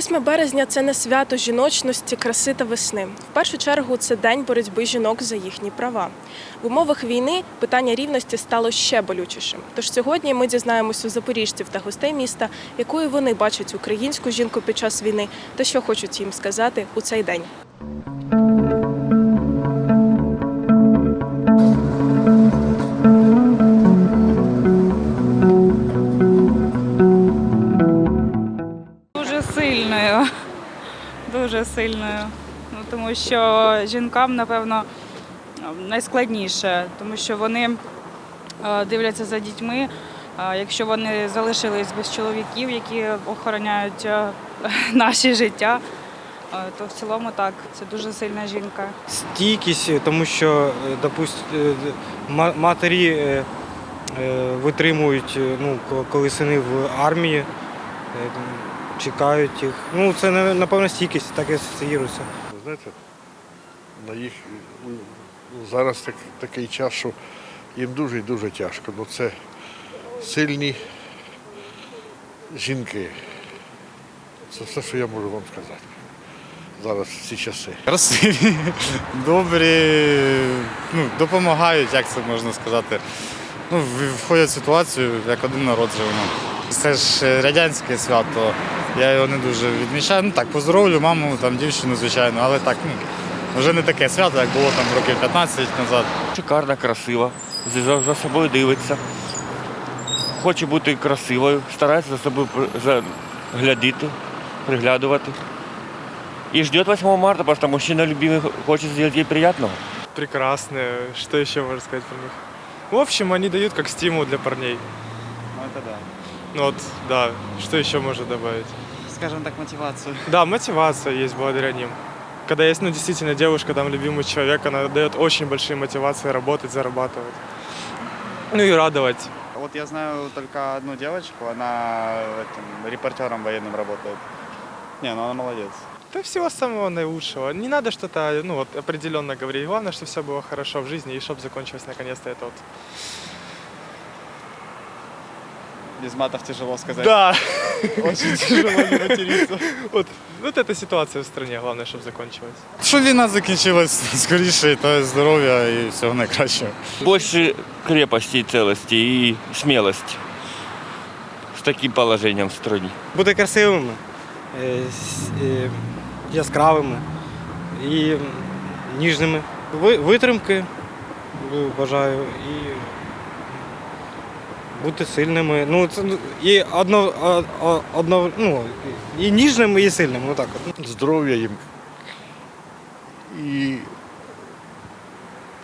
8 березня це не свято жіночності, краси та весни. В першу чергу це день боротьби жінок за їхні права. В умовах війни питання рівності стало ще болючішим. Тож сьогодні ми дізнаємося у запоріжців та гостей міста, якою вони бачать українську жінку під час війни та що хочуть їм сказати у цей день. Дуже сильною. Ну, тому що жінкам, напевно, найскладніше, тому що вони е, дивляться за дітьми. Якщо вони залишились без чоловіків, які охороняють е, наше життя, е, то в цілому так, це дуже сильна жінка. стійкість, тому що, е, допуст, е, ма- матері е, е, витримують, е, ну, коли сини в армії, е, чекають їх. Ну, це на- напевно стійкість, так і асоціюється. Знаєте, на їх ну, зараз так, такий час, що їм дуже і дуже тяжко. Ну це сильні жінки. Це все, що я можу вам сказати. Зараз в ці часи. Красиві, добрі, ну, допомагають, як це можна сказати. Ну, входять в ситуацію, як один народ живемо. Це ж е, радянське свято, я його не дуже відмічаю. Ну так, поздоровлю маму, там, дівчину, звичайно, але так, ну, вже не таке свято, як було там років 15 назад. Шикарна, красива, за, за- за собою дивиться. Хоче бути красивою, старається за собою при- за- глядіти, приглядувати. І ждет 8 марта, потому что мужчина любимый хочет сделать ей приятного. прекрасные. Что еще можно сказать про них? В общем, они дают как стимул для парней. Ну, это да. Ну вот, да. Что еще можно добавить? Скажем так, мотивацию. Да, мотивация есть благодаря ним. Когда есть, ну, действительно, девушка, там, любимый человек, она дает очень большие мотивации работать, зарабатывать. Ну и радовать. Вот я знаю только одну девочку, она этим, репортером военным работает. Не, ну она молодец. Да всего самого наилучшего. Не надо что-то, ну, вот, определенно говорить. Главное, чтобы все было хорошо в жизни и чтобы закончилось наконец-то это вот Без матов тяжело сказать. Да, Очень тяжело не материться. вот, вот эта ситуация в стране, главное, чтобы закончилась. Щоб війна закінчилась скоріше, та здоров'я і всього найкращого. Больше крепости и целости и смелости с таким положением в стране. Бути красивими, е, с- е, яскравими і ніжними. Ви- Витримки е, бажаю і бути сильними. Ну, це ну, і одно, одно, ну, і ніжними, і сильними. Отак от. Здоров'я їм. І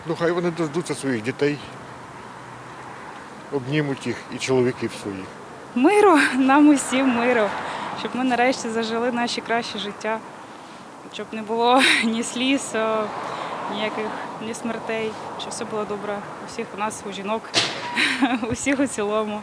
ну, хай вони дождуться своїх дітей, обнімуть їх і чоловіків своїх. Миру, нам усім миру, щоб ми нарешті зажили наші кращі життя, щоб не було ні сліз, ніяких ні смертей, що все було добре у всіх у нас, у жінок, у всіх у цілому.